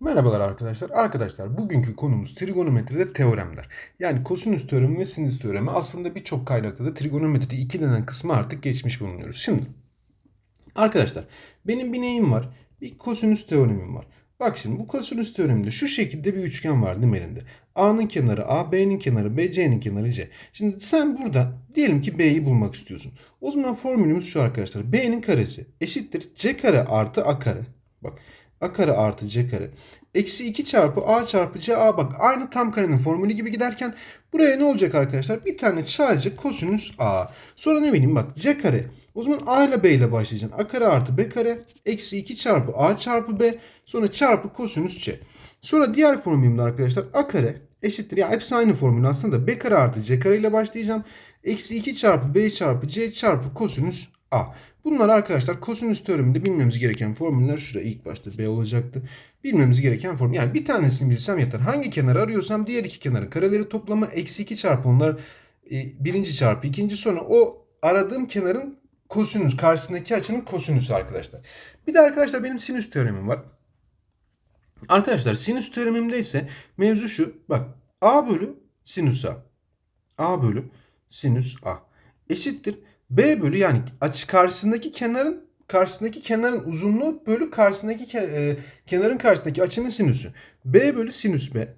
Merhabalar arkadaşlar. Arkadaşlar bugünkü konumuz trigonometride teoremler. Yani kosinüs teoremi ve sinüs teoremi aslında birçok kaynakta da trigonometride ikilenen kısmı artık geçmiş bulunuyoruz. Şimdi arkadaşlar benim bir neyim var? Bir kosinüs teoremim var. Bak şimdi bu kosinüs teoreminde şu şekilde bir üçgen var değil mi elinde? A'nın kenarı A, B'nin kenarı B, C'nin kenarı C. Şimdi sen burada diyelim ki B'yi bulmak istiyorsun. O zaman formülümüz şu arkadaşlar. B'nin karesi eşittir C kare artı A kare. Bak A kare artı C kare. Eksi 2 çarpı A çarpı C A bak aynı tam karenin formülü gibi giderken buraya ne olacak arkadaşlar? Bir tane sadece kosinüs A. Sonra ne bileyim bak C kare. O zaman A ile B ile başlayacaksın. A kare artı B kare eksi 2 çarpı A çarpı B sonra çarpı kosinüs C. Sonra diğer formülümde arkadaşlar A kare eşittir. Ya hepsi aynı formül aslında da B kare artı C kare ile başlayacağım. Eksi 2 çarpı B çarpı C çarpı kosinüs A. Bunlar arkadaşlar kosinüs teoreminde bilmemiz gereken formüller şurada ilk başta B olacaktı. Bilmemiz gereken formül. Yani bir tanesini bilsem yeter. Hangi kenarı arıyorsam diğer iki kenarın kareleri toplamı eksi 2 çarpı onlar e, birinci çarpı ikinci sonra o aradığım kenarın kosinüs karşısındaki açının kosinüsü arkadaşlar. Bir de arkadaşlar benim sinüs teoremim var. Arkadaşlar sinüs teoremimde ise mevzu şu. Bak A bölü sinüs A. A bölü sinüs A. Eşittir. B bölü yani açı karşısındaki kenarın karşısındaki kenarın uzunluğu bölü karşısındaki ke- e, kenarın karşısındaki açının sinüsü. B bölü sinüs B.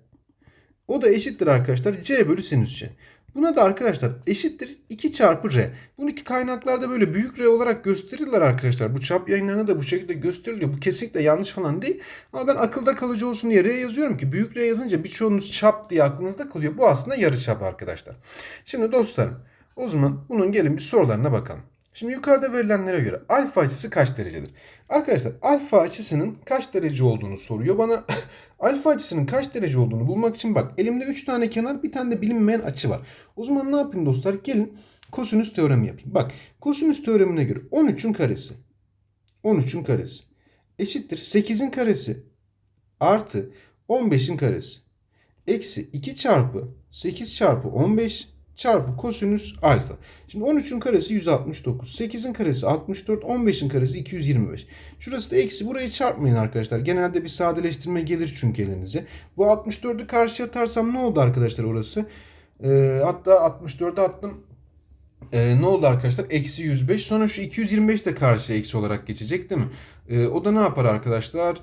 O da eşittir arkadaşlar C bölü sinüs C. Buna da arkadaşlar eşittir 2 çarpı R. Bunu iki kaynaklarda böyle büyük R olarak gösterirler arkadaşlar. Bu çap yayınlarında da bu şekilde gösteriliyor. Bu kesinlikle yanlış falan değil. Ama ben akılda kalıcı olsun diye R yazıyorum ki büyük R yazınca birçoğunuz çap diye aklınızda kalıyor. Bu aslında yarı çap arkadaşlar. Şimdi dostlarım o zaman bunun gelin bir sorularına bakalım. Şimdi yukarıda verilenlere göre alfa açısı kaç derecedir? Arkadaşlar alfa açısının kaç derece olduğunu soruyor bana. alfa açısının kaç derece olduğunu bulmak için bak elimde 3 tane kenar bir tane de bilinmeyen açı var. O zaman ne yapayım dostlar? Gelin kosinüs teoremi yapayım. Bak kosinüs teoremine göre 13'ün karesi 13'ün karesi eşittir 8'in karesi artı 15'in karesi eksi 2 çarpı 8 çarpı 15 çarpı kosinüs alfa. Şimdi 13'ün karesi 169. 8'in karesi 64. 15'in karesi 225. Şurası da eksi. Burayı çarpmayın arkadaşlar. Genelde bir sadeleştirme gelir çünkü elinize. Bu 64'ü karşıya atarsam ne oldu arkadaşlar orası? Ee, hatta 64'e attım. Ee, ne oldu arkadaşlar? Eksi 105. Sonra şu 225 de karşıya eksi olarak geçecek değil mi? Ee, o da ne yapar arkadaşlar? Ee,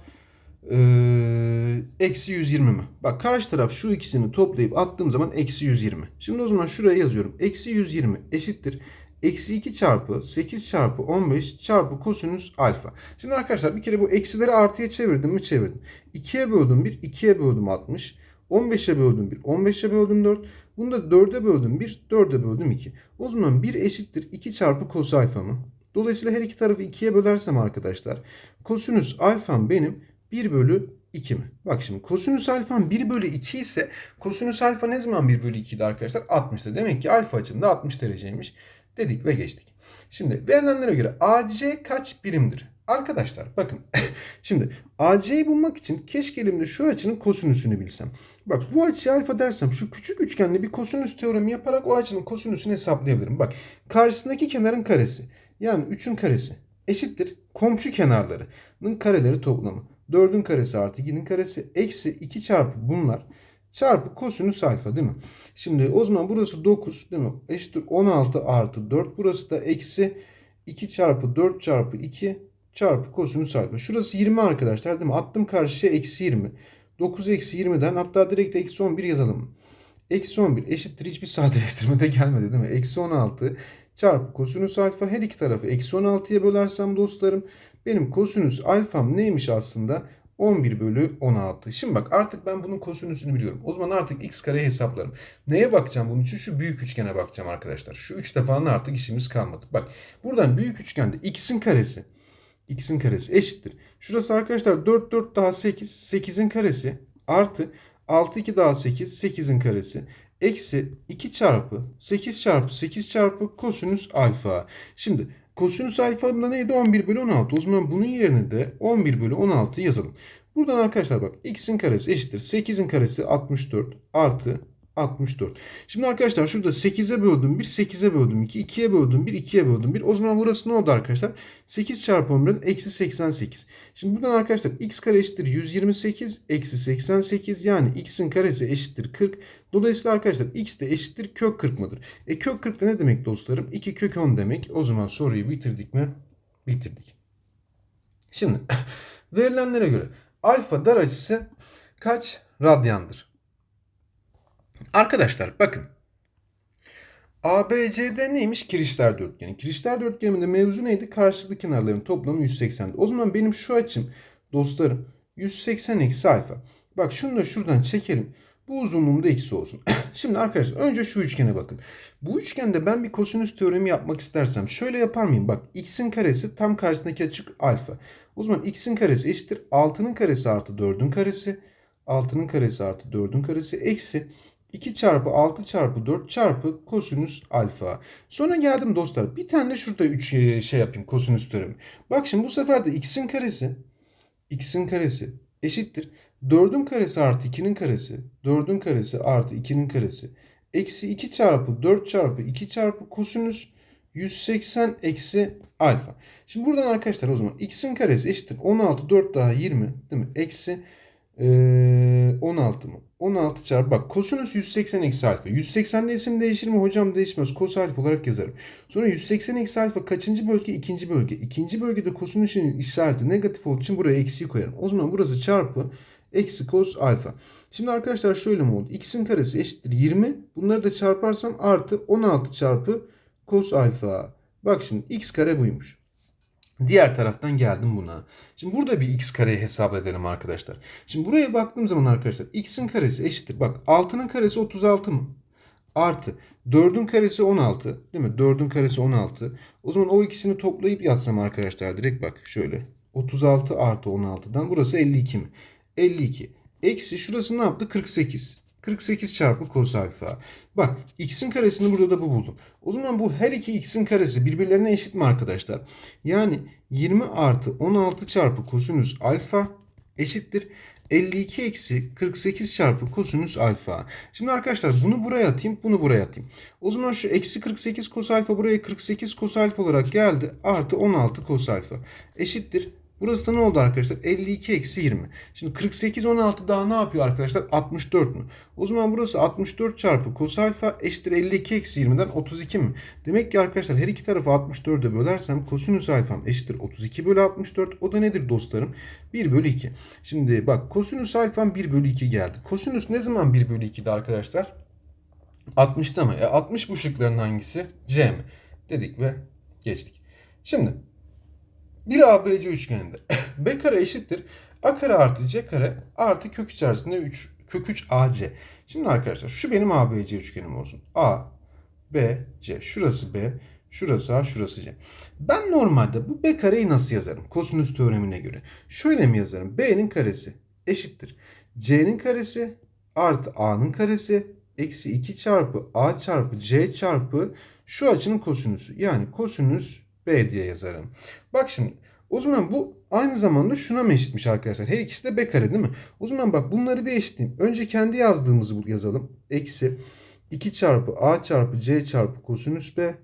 eksi 120 mi? Bak karşı taraf şu ikisini toplayıp attığım zaman eksi 120. Şimdi o zaman şuraya yazıyorum. Eksi 120 eşittir. Eksi 2 çarpı 8 çarpı 15 çarpı kosinüs alfa. Şimdi arkadaşlar bir kere bu eksileri artıya çevirdim mi çevirdim. 2'ye böldüm 1, 2'ye böldüm 60. 15'e böldüm 1, 15'e böldüm 4. Bunu da 4'e böldüm 1, 4'e böldüm 2. O zaman 1 eşittir 2 çarpı kos alfa mı? Dolayısıyla her iki tarafı 2'ye bölersem arkadaşlar kosinüs alfam benim 1 bölü 2 mi? Bak şimdi kosinüs alfam 1 bölü 2 ise kosinüs alfa ne zaman 1 bölü 2'di arkadaşlar? 60'da. Demek ki alfa açımda 60 dereceymiş dedik ve geçtik. Şimdi verilenlere göre AC kaç birimdir? Arkadaşlar bakın şimdi AC'yi bulmak için keşke elimde şu açının kosinüsünü bilsem. Bak bu açıya alfa dersem şu küçük üçgenli bir kosinüs teoremi yaparak o açının kosinüsünü hesaplayabilirim. Bak karşısındaki kenarın karesi yani 3'ün karesi eşittir komşu kenarlarının kareleri toplamı. 4'ün karesi artı 2'nin karesi eksi 2 çarpı bunlar çarpı kosinüs alfa değil mi? Şimdi o zaman burası 9 değil mi? Eşittir 16 artı 4. Burası da eksi 2 çarpı 4 çarpı 2 çarpı kosinüs alfa. Şurası 20 arkadaşlar değil mi? Attım karşıya eksi 20. 9 eksi 20'den hatta direkt eksi 11 yazalım. Eksi 11 eşittir hiçbir sadeleştirme de gelmedi değil mi? Eksi 16 çarpı kosinüs alfa her iki tarafı eksi 16'ya bölersem dostlarım benim kosinüs alfam neymiş aslında? 11 bölü 16. Şimdi bak artık ben bunun kosinüsünü biliyorum. O zaman artık x kareyi hesaplarım. Neye bakacağım bunun için? Şu büyük üçgene bakacağım arkadaşlar. Şu üç defanın artık işimiz kalmadı. Bak buradan büyük üçgende x'in karesi x'in karesi eşittir. Şurası arkadaşlar 4 4 daha 8. 8'in karesi artı 6 2 daha 8. 8'in karesi eksi 2 çarpı 8 çarpı 8 çarpı kosinüs alfa. Şimdi kosinüs alfa neydi? 11 bölü 16. O zaman bunun yerine de 11 bölü 16 yazalım. Buradan arkadaşlar bak x'in karesi eşittir. 8'in karesi 64 artı 64. Şimdi arkadaşlar şurada 8'e böldüm 1, 8'e böldüm 2, 2'ye böldüm 1, 2'ye böldüm 1. O zaman burası ne oldu arkadaşlar? 8 çarpı 11'den eksi 88. Şimdi buradan arkadaşlar x kare eşittir 128 eksi 88 yani x'in karesi eşittir 40. Dolayısıyla arkadaşlar x de eşittir kök 40 mıdır? E kök 40 da ne demek dostlarım? 2 kök 10 demek. O zaman soruyu bitirdik mi? Bitirdik. Şimdi verilenlere göre alfa dar açısı kaç radyandır? Arkadaşlar bakın. ABCD neymiş? Kirişler dörtgeni. Kirişler dörtgeninde mevzu neydi? Karşılıklı kenarların toplamı 180'di. O zaman benim şu açım dostlarım 180 eksi alfa. Bak şunu da şuradan çekelim. Bu uzunluğumda eksi olsun. Şimdi arkadaşlar önce şu üçgene bakın. Bu üçgende ben bir kosinüs teoremi yapmak istersem şöyle yapar mıyım? Bak x'in karesi tam karşısındaki açık alfa. O zaman x'in karesi eşittir 6'nın karesi artı 4'ün karesi. 6'nın karesi artı 4'ün karesi eksi 2 çarpı 6 çarpı 4 çarpı kosinüs alfa. Sonra geldim dostlar. Bir tane de şurada 3 şey yapayım kosinüs teoremi. Bak şimdi bu sefer de x'in karesi x'in karesi eşittir. 4'ün karesi artı 2'nin karesi. 4'ün karesi artı 2'nin karesi. Eksi 2 çarpı 4 çarpı 2 çarpı kosinüs 180 eksi alfa. Şimdi buradan arkadaşlar o zaman x'in karesi eşittir. 16 4 daha 20 değil mi? Eksi ee, 16 mı? 16 çarpı bak kosinüs 180 eksi alfa. 180'de isim değişir mi? Hocam değişmez. Kos alfa olarak yazarım. Sonra 180 eksi alfa kaçıncı bölge? İkinci bölge. İkinci bölgede kosinüsün işareti negatif olduğu için buraya eksiyi koyarım. O zaman burası çarpı eksi kos alfa. Şimdi arkadaşlar şöyle mi oldu? X'in karesi eşittir 20. Bunları da çarparsam artı 16 çarpı kos alfa. Bak şimdi x kare buymuş. Diğer taraftan geldim buna. Şimdi burada bir x kareyi hesap edelim arkadaşlar. Şimdi buraya baktığım zaman arkadaşlar x'in karesi eşittir. Bak 6'nın karesi 36 mı? Artı 4'ün karesi 16 değil mi? 4'ün karesi 16. O zaman o ikisini toplayıp yazsam arkadaşlar direkt bak şöyle. 36 artı 16'dan burası 52 mi? 52. Eksi şurası ne yaptı? 48. 48 çarpı kos alfa. Bak x'in karesini burada da bu buldum. O zaman bu her iki x'in karesi birbirlerine eşit mi arkadaşlar? Yani 20 artı 16 çarpı kosinüs alfa eşittir. 52 eksi 48 çarpı kosinüs alfa. Şimdi arkadaşlar bunu buraya atayım, bunu buraya atayım. O zaman şu eksi 48 kos alfa buraya 48 kos alfa olarak geldi. Artı 16 kos alfa. Eşittir. Burası da ne oldu arkadaşlar? 52 eksi 20. Şimdi 48 16 daha ne yapıyor arkadaşlar? 64 mü? O zaman burası 64 çarpı kos alfa eşittir 52 eksi 20'den 32 mi? Demek ki arkadaşlar her iki tarafı 64'e bölersem kosinüs alfam eşittir 32 bölü 64. O da nedir dostlarım? 1 bölü 2. Şimdi bak kosinüs alfam 1 bölü 2 geldi. Kosinüs ne zaman 1 bölü 2'di arkadaşlar? 60'ta mı? E 60 bu şıkların hangisi? C mi? Dedik ve geçtik. Şimdi bir ABC üçgeninde B kare eşittir. A kare artı C kare artı kök içerisinde 3 kök 3 AC. Şimdi arkadaşlar şu benim ABC üçgenim olsun. A, B, C. Şurası B, şurası A, şurası C. Ben normalde bu B kareyi nasıl yazarım? Kosinüs teoremine göre. Şöyle mi yazarım? B'nin karesi eşittir. C'nin karesi artı A'nın karesi eksi 2 çarpı A çarpı C çarpı şu açının kosinüsü. Yani kosinüs B diye yazarım. Bak şimdi o zaman bu aynı zamanda şuna mı eşitmiş arkadaşlar? Her ikisi de B kare değil mi? O zaman bak bunları bir eşitleyeyim. Önce kendi yazdığımızı yazalım. Eksi 2 çarpı A çarpı C çarpı kosinüs B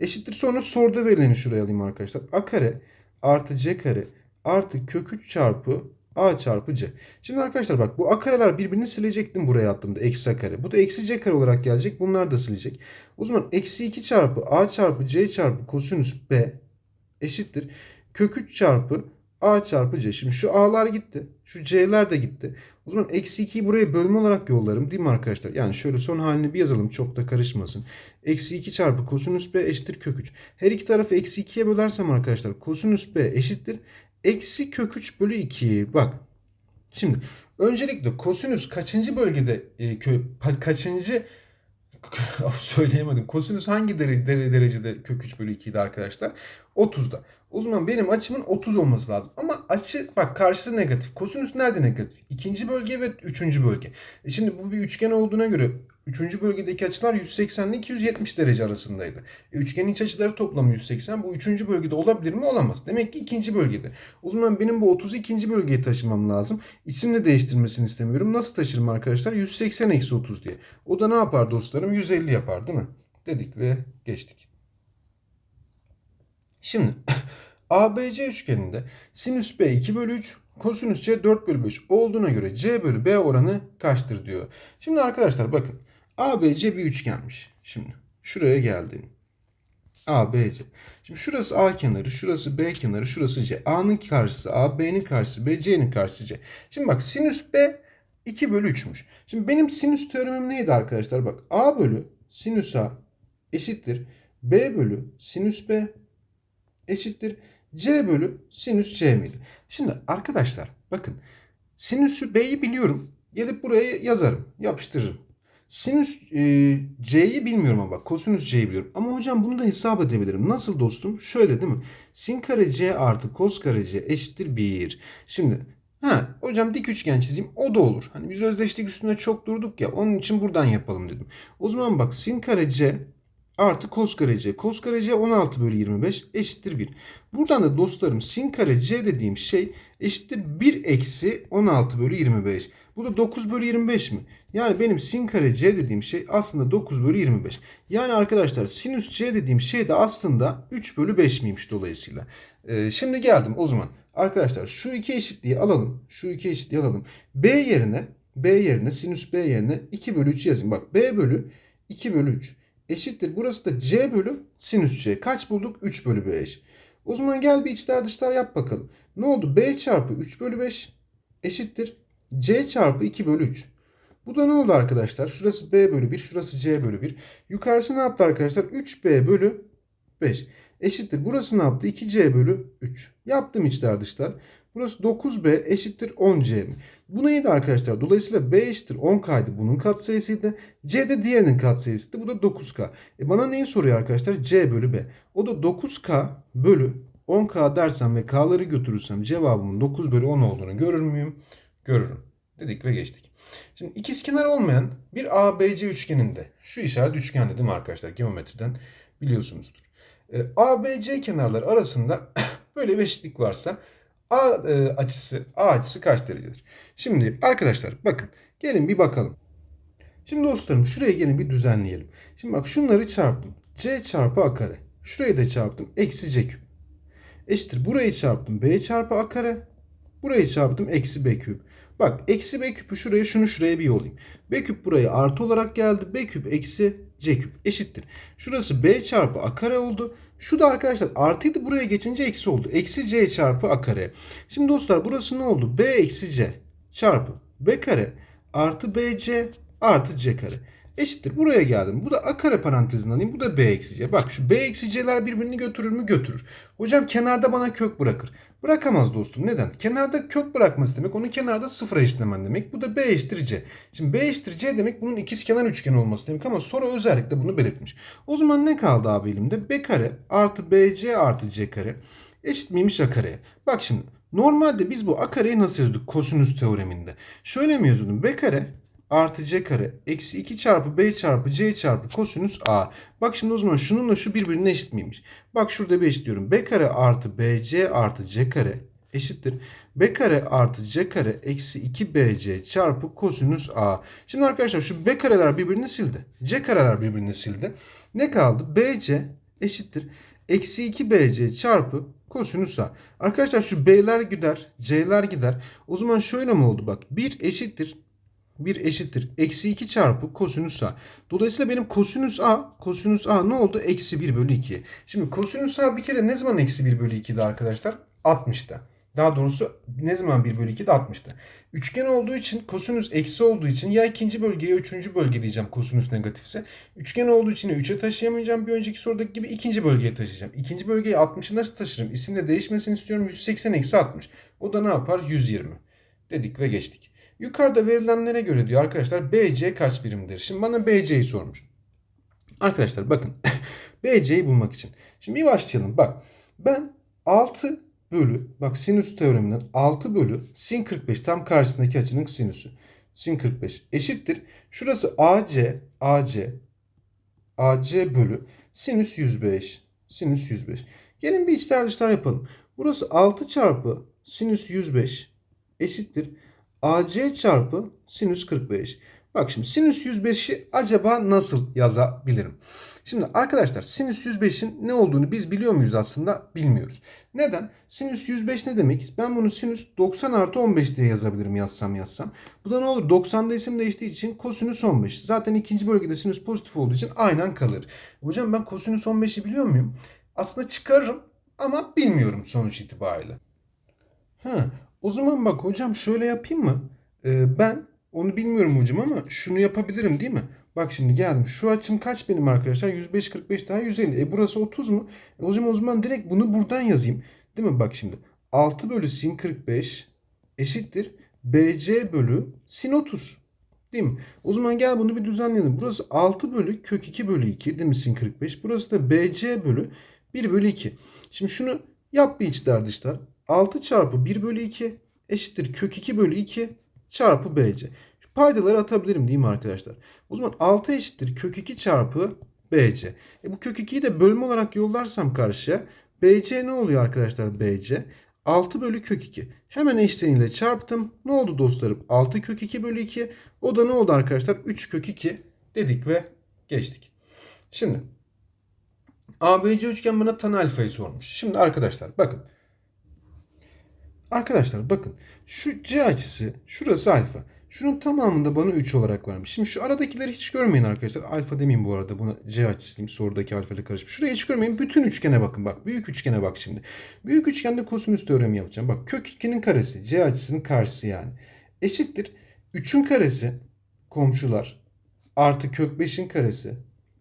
eşittir. Sonra soruda verileni şuraya alayım arkadaşlar. A kare artı C kare artı kök 3 çarpı A çarpı C. Şimdi arkadaşlar bak bu A kareler birbirini silecektim buraya attığımda. Eksi A kare. Bu da eksi C kare olarak gelecek. Bunlar da silecek. O zaman eksi 2 çarpı A çarpı C çarpı kosinüs B eşittir. Kök 3 çarpı A çarpı C. Şimdi şu A'lar gitti. Şu C'ler de gitti. O zaman eksi 2'yi buraya bölme olarak yollarım. Değil mi arkadaşlar? Yani şöyle son halini bir yazalım. Çok da karışmasın. Eksi 2 çarpı kosinüs B eşittir kök 3. Her iki tarafı eksi 2'ye bölersem arkadaşlar kosinüs B eşittir. Eksi kök 3 bölü 2. Bak. Şimdi öncelikle kosinüs kaçıncı bölgede e, kö, kaçıncı söyleyemedim. Kosinüs hangi dere, dere, derecede kök 3 bölü 2'ydi arkadaşlar? 30'da. O zaman benim açımın 30 olması lazım. Ama açı bak karşısı negatif. Kosinüs nerede negatif? İkinci bölge ve üçüncü bölge. E şimdi bu bir üçgen olduğuna göre Üçüncü bölgedeki açılar 180 ile 270 derece arasındaydı. E, üçgenin iç açıları toplamı 180. Bu üçüncü bölgede olabilir mi? Olamaz. Demek ki ikinci bölgede. O zaman benim bu 30'u ikinci bölgeye taşımam lazım. İsimle değiştirmesini istemiyorum. Nasıl taşırım arkadaşlar? 180 eksi 30 diye. O da ne yapar dostlarım? 150 yapar değil mi? Dedik ve geçtik. Şimdi ABC üçgeninde sinüs B 2 bölü 3, kosinüs C 4 bölü 5 olduğuna göre C bölü B oranı kaçtır diyor. Şimdi arkadaşlar bakın ABC bir üçgenmiş. Şimdi şuraya geldim. ABC. Şimdi şurası A kenarı, şurası B kenarı, şurası C. A'nın karşısı A, B'nin karşısı B, C'nin karşısı C. Şimdi bak sinüs B 2 bölü 3'müş. Şimdi benim sinüs teoremim neydi arkadaşlar? Bak A bölü sinüs A eşittir. B bölü sinüs B eşittir. C bölü sinüs C miydi? Şimdi arkadaşlar bakın sinüsü B'yi biliyorum. Gelip buraya yazarım. Yapıştırırım. Sinüs e, C'yi bilmiyorum ama bak kosinüs C'yi biliyorum. Ama hocam bunu da hesap edebilirim. Nasıl dostum? Şöyle değil mi? Sin kare C artı kos kare C eşittir 1. Şimdi ha hocam dik üçgen çizeyim. O da olur. Hani biz özdeşlik üstünde çok durduk ya. Onun için buradan yapalım dedim. O zaman bak sin kare C artı kos kare C. Kos kare C 16 bölü 25 eşittir 1. Buradan da dostlarım sin kare C dediğim şey eşittir 1 eksi 16 bölü 25. Bu da 9 bölü 25 mi? Yani benim sin kare C dediğim şey aslında 9 bölü 25. Yani arkadaşlar sinüs C dediğim şey de aslında 3 bölü 5 miymiş dolayısıyla. Ee, şimdi geldim o zaman. Arkadaşlar şu iki eşitliği alalım. Şu iki eşitliği alalım. B yerine B yerine sinüs B yerine 2 bölü 3 yazayım. Bak B bölü 2 bölü 3 eşittir. Burası da C bölü sinüs C. Kaç bulduk? 3 bölü 5. O zaman gel bir içler dışlar yap bakalım. Ne oldu? B çarpı 3 bölü 5 eşittir. C çarpı 2 bölü 3. Bu da ne oldu arkadaşlar? Şurası B bölü 1, şurası C bölü 1. Yukarısı ne yaptı arkadaşlar? 3B bölü 5 eşittir. Burası ne yaptı? 2C bölü 3. Yaptım içler dışlar. Burası 9B eşittir 10C mi? Bu neydi arkadaşlar? Dolayısıyla B eşittir 10K'ydı bunun katsayısıydı. C de diğerinin katsayısıydı. Bu da 9K. E bana neyi soruyor arkadaşlar? C bölü B. O da 9K bölü 10K dersem ve K'ları götürürsem cevabımın 9 bölü 10 olduğunu görür müyüm? Görürüm. Dedik ve geçtik. Şimdi ikizkenar olmayan bir ABC üçgeninde şu işaret üçgende değil mi arkadaşlar? Geometriden biliyorsunuzdur. E, ABC kenarları arasında böyle bir eşitlik varsa A e, açısı A açısı kaç derecedir? Şimdi arkadaşlar bakın gelin bir bakalım. Şimdi dostlarım şuraya gelin bir düzenleyelim. Şimdi bak şunları çarptım. C çarpı A kare. Şurayı da çarptım. Eksi C küp. Eşittir. Burayı çarptım. B çarpı A kare. Burayı çarptım. Eksi B küp. Bak eksi B küpü şuraya şunu şuraya bir yollayayım. B küp buraya artı olarak geldi. B küp eksi C küp eşittir. Şurası B çarpı A kare oldu. Şu da arkadaşlar artıydı buraya geçince eksi oldu. Eksi C çarpı A kare. Şimdi dostlar burası ne oldu? B eksi C çarpı B kare artı BC artı C kare. Eşittir. Buraya geldim. Bu da A kare parantezini alayım. Bu da B eksi C. Bak şu B eksi C'ler birbirini götürür mü? Götürür. Hocam kenarda bana kök bırakır. Bırakamaz dostum. Neden? Kenarda kök bırakması demek onu kenarda sıfıra eşitlemen demek. Bu da B eşittir C. Şimdi B eşittir C demek bunun ikiz kenar üçgen olması demek ama sonra özellikle bunu belirtmiş. O zaman ne kaldı abi elimde? B kare artı BC artı C kare eşit miymiş A kareye? Bak şimdi normalde biz bu A kareyi nasıl yazıyorduk kosinüs teoreminde? Şöyle mi yazıyordum? B kare artı c kare eksi 2 çarpı b çarpı c çarpı kosinüs a. Bak şimdi o zaman şununla şu birbirine eşit miymiş? Bak şurada bir eşitliyorum. b kare artı bc artı c kare eşittir. b kare artı c kare eksi 2bc çarpı kosinüs a. Şimdi arkadaşlar şu b kareler birbirini sildi. c kareler birbirini sildi. Ne kaldı? bc eşittir. Eksi 2bc çarpı kosinüs a. Arkadaşlar şu b'ler gider, c'ler gider. O zaman şöyle mi oldu? Bak 1 eşittir 1 eşittir. Eksi 2 çarpı kosinüs a. Dolayısıyla benim kosinüs a, kosinüs a ne oldu? Eksi 1 bölü 2. Şimdi kosinüs a bir kere ne zaman eksi 1 bölü 2'di arkadaşlar? 60'ta. Daha doğrusu ne zaman 1 bölü 2'de 60'ta. Üçgen olduğu için kosinüs eksi olduğu için ya ikinci bölgeye üçüncü bölge diyeceğim kosinüs negatifse. Üçgen olduğu için 3'e taşıyamayacağım. Bir önceki sorudaki gibi ikinci bölgeye taşıyacağım. İkinci bölgeyi 60'ı nasıl taşırım? İsimle değişmesini istiyorum. 180 eksi 60. O da ne yapar? 120. Dedik ve geçtik. Yukarıda verilenlere göre diyor arkadaşlar BC kaç birimdir? Şimdi bana BC'yi sormuş. Arkadaşlar bakın BC'yi bulmak için. Şimdi bir başlayalım. Bak ben 6 bölü bak sinüs teoreminden 6 bölü sin 45 tam karşısındaki açının sinüsü. sin 45 eşittir. Şurası AC, AC, AC bölü sinüs 105. Sinüs 105. Gelin bir içler dışlar yapalım. Burası 6 çarpı sinüs 105 eşittir. AC çarpı sinüs 45. Bak şimdi sinüs 105'i acaba nasıl yazabilirim? Şimdi arkadaşlar sinüs 105'in ne olduğunu biz biliyor muyuz aslında? Bilmiyoruz. Neden? Sinüs 105 ne demek? Ben bunu sinüs 90 artı 15 diye yazabilirim yazsam yazsam. Bu da ne olur? 90'da isim değiştiği için kosinüs 15. Zaten ikinci bölgede sinüs pozitif olduğu için aynen kalır. Hocam ben kosinüs 15'i biliyor muyum? Aslında çıkarırım ama bilmiyorum sonuç itibariyle. Ha, o zaman bak hocam şöyle yapayım mı? Ee, ben onu bilmiyorum hocam ama şunu yapabilirim değil mi? Bak şimdi geldim. Şu açım kaç benim arkadaşlar? 105 45 daha 150. E burası 30 mu? E hocam o zaman direkt bunu buradan yazayım. Değil mi? Bak şimdi. 6 bölü sin 45 eşittir. BC bölü sin 30. Değil mi? O zaman gel bunu bir düzenleyelim. Burası 6 bölü kök 2 bölü 2 değil mi sin 45? Burası da BC bölü 1 bölü 2. Şimdi şunu yap bir içler dışlar. 6 çarpı 1 bölü 2 eşittir kök 2 bölü 2 çarpı BC. Şu paydaları atabilirim değil mi arkadaşlar? O zaman 6 eşittir kök 2 çarpı BC. E bu kök 2'yi de bölme olarak yollarsam karşıya BC ne oluyor arkadaşlar BC? 6 bölü kök 2. Hemen eşleniyle çarptım. Ne oldu dostlarım? 6 kök 2 bölü 2. O da ne oldu arkadaşlar? 3 kök 2 dedik ve geçtik. Şimdi ABC üçgen bana tan alfayı sormuş. Şimdi arkadaşlar bakın. Arkadaşlar bakın. Şu C açısı şurası alfa. Şunun tamamında bana 3 olarak vermiş. Şimdi şu aradakileri hiç görmeyin arkadaşlar. Alfa demeyeyim bu arada. Buna C açısı diyeyim. Sorudaki alfa ile karışmış. Şurayı hiç görmeyin. Bütün üçgene bakın. Bak büyük üçgene bak şimdi. Büyük üçgende kosinüs teoremi yapacağım. Bak kök 2'nin karesi. C açısının karşısı yani. Eşittir. 3'ün karesi komşular artı kök 5'in karesi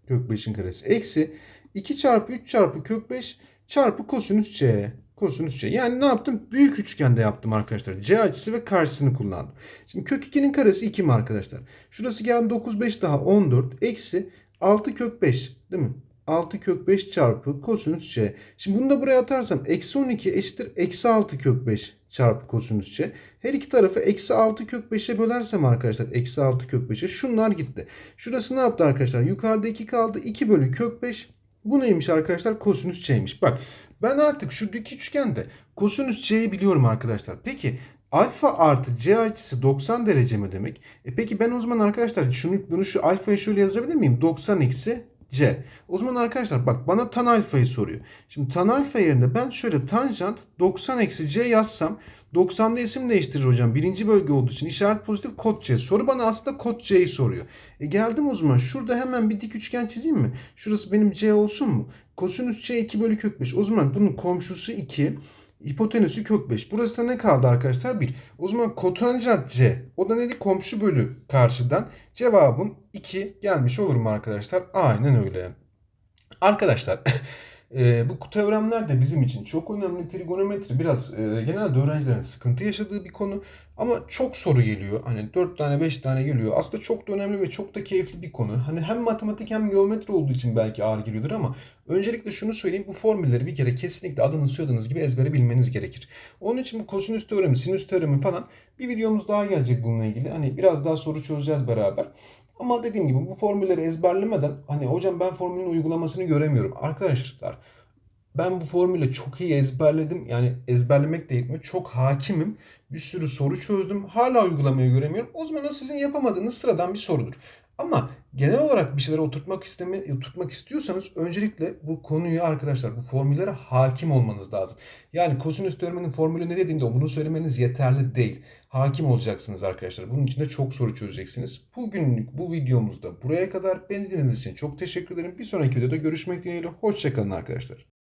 kök 5'in karesi eksi 2 çarpı 3 çarpı kök 5 çarpı kosinüs c kosinüs c. Yani ne yaptım? Büyük üçgende yaptım arkadaşlar. C açısı ve karşısını kullandım. Şimdi kök 2'nin karesi 2 mi arkadaşlar? Şurası geldi 9 5 daha 14 eksi 6 kök 5 değil mi? 6 kök 5 çarpı kosinüs c. Şimdi bunu da buraya atarsam eksi 12 eşittir eksi 6 kök 5 çarpı kosinüs c. Her iki tarafı eksi 6 kök 5'e bölersem arkadaşlar eksi 6 kök 5'e şunlar gitti. Şurası ne yaptı arkadaşlar? Yukarıda 2 kaldı. 2 bölü kök 5. Bu neymiş arkadaşlar? Kosinüs c'ymiş. Bak ben artık şu dik üçgende kosinüs c'yi biliyorum arkadaşlar. Peki alfa artı c açısı 90 derece mi demek? E peki ben o zaman arkadaşlar şunu bunu şu alfayı şöyle yazabilir miyim? 90 eksi c. O zaman arkadaşlar bak bana tan alfayı soruyor. Şimdi tan alfa yerine ben şöyle tanjant 90 eksi c yazsam 90'da isim değiştirir hocam. Birinci bölge olduğu için işaret pozitif kod c. Soru bana aslında kod c'yi soruyor. E geldim o zaman şurada hemen bir dik üçgen çizeyim mi? Şurası benim c olsun mu? Kosinüs c 2 bölü kök 5. O zaman bunun komşusu 2. Hipotenüsü kök 5. Burası da ne kaldı arkadaşlar? 1. O zaman kotanjant C. O da neydi? Komşu bölü karşıdan. Cevabım 2 gelmiş olur mu arkadaşlar? Aynen öyle. Arkadaşlar e, bu teoremler de bizim için çok önemli. Trigonometri biraz e, genelde öğrencilerin sıkıntı yaşadığı bir konu. Ama çok soru geliyor. Hani 4 tane 5 tane geliyor. Aslında çok da önemli ve çok da keyifli bir konu. Hani hem matematik hem geometri olduğu için belki ağır geliyordur ama öncelikle şunu söyleyeyim. Bu formülleri bir kere kesinlikle adını soyadınız gibi ezbere bilmeniz gerekir. Onun için bu kosinüs teoremi, sinüs teoremi falan bir videomuz daha gelecek bununla ilgili. Hani biraz daha soru çözeceğiz beraber. Ama dediğim gibi bu formülleri ezberlemeden hani hocam ben formülün uygulamasını göremiyorum. Arkadaşlar ben bu formüle çok iyi ezberledim. Yani ezberlemek de yetmiyor. Çok hakimim. Bir sürü soru çözdüm. Hala uygulamayı göremiyorum. O zaman o sizin yapamadığınız sıradan bir sorudur. Ama genel olarak bir şeylere oturtmak isteme, oturtmak istiyorsanız öncelikle bu konuyu arkadaşlar bu formüllere hakim olmanız lazım. Yani kosinüs teoreminin formülü ne dediğimde bunu söylemeniz yeterli değil. Hakim olacaksınız arkadaşlar. Bunun için de çok soru çözeceksiniz. Bugünlük bu videomuzda buraya kadar beni dinlediğiniz için çok teşekkür ederim. Bir sonraki videoda görüşmek dileğiyle. Hoşçakalın arkadaşlar.